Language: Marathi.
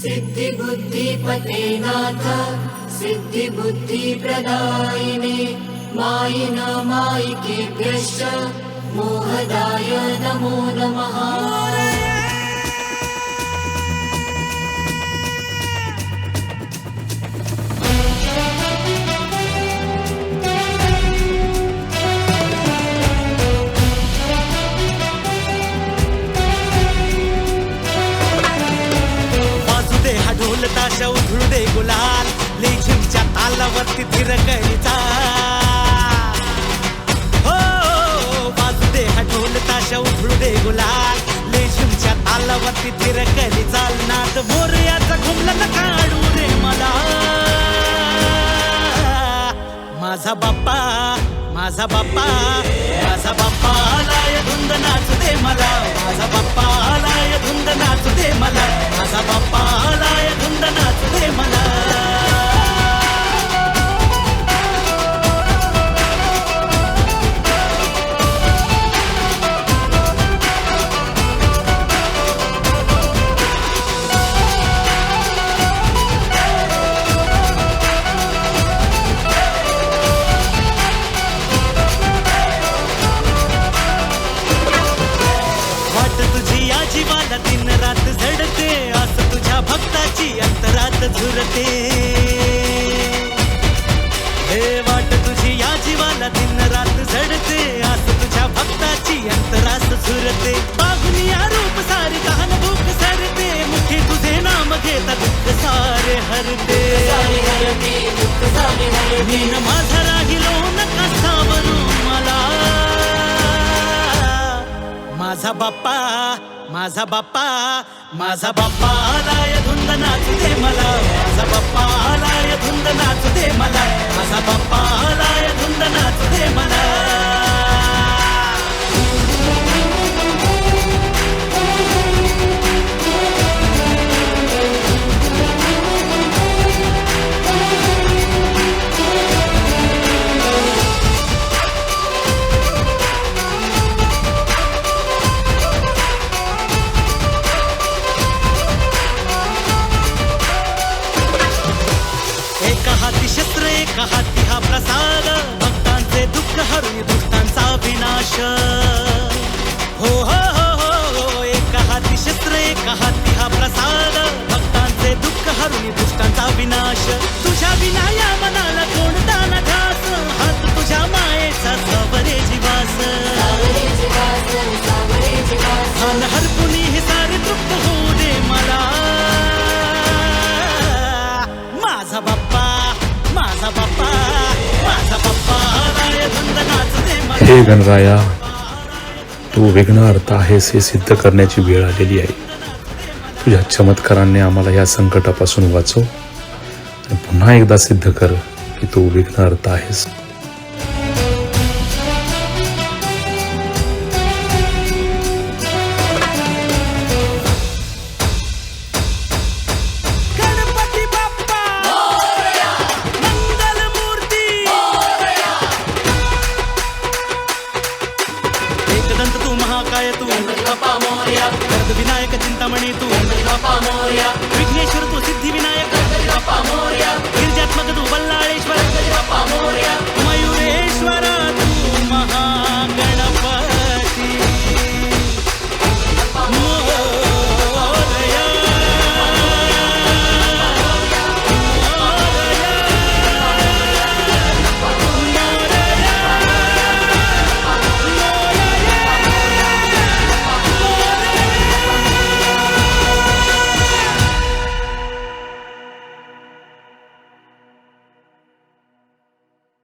सिद्धिबुद्धिपते नाथ सिद्धिबुद्धिप्रदायिने मायिन मायिकेभ्यश्च मोहदाय नमो नमः ढोल ताशा उधळू दे गुलाल. लेझिमच्या तालावरती थिरकलीचा हो वाजू दे हा ढोल ताशा उधळू दे गुलाल. लेझिमच्या तालावरती थिरकली चाल. नाद मोरयाचा घुमला न काढू दे मला. माझा बाप्पा माझा बाप्पा माझा बाप्पा आलाय धुंद नाचू दे मला. माझा बाप्पा आलाय धुंद नाचू दे मला. माझा बाप्पा आलाय मीन माझा राहिलो नका सावरू मला माझा बाप्पा माझा बाप्पा माझा बाप्पा आलाय धुंद नाचू दे मला माझा बाप्पा आलाय धुंद नाचू शस्त्र हाती हा प्रसाद. भक्तांचे दुःख हरुनी दुःखांचा विनाश. हो हो हो हो हो एका हाती शस्त्र एका हाती हा प्रसाद. भक्तांचे दुःख हरुनी दुष्टांचा विनाश. तुझ्या विना या मनाला कोणता नघास हात तुझ्या मायेचा हे गणराया तू विघ्नहर्ता आहेस हे सिद्ध करण्याची वेळ आलेली आहे. तुझ्या चमत्काराने आम्हाला या संकटापासून वाचव आणि पुन्हा एकदा सिद्ध कर की तू विघ्नहर्ता आहेस तू महाकाय तू? विनायक चिंतामणी तू? विघ्नेश्वर तू सिद्धिविनायक.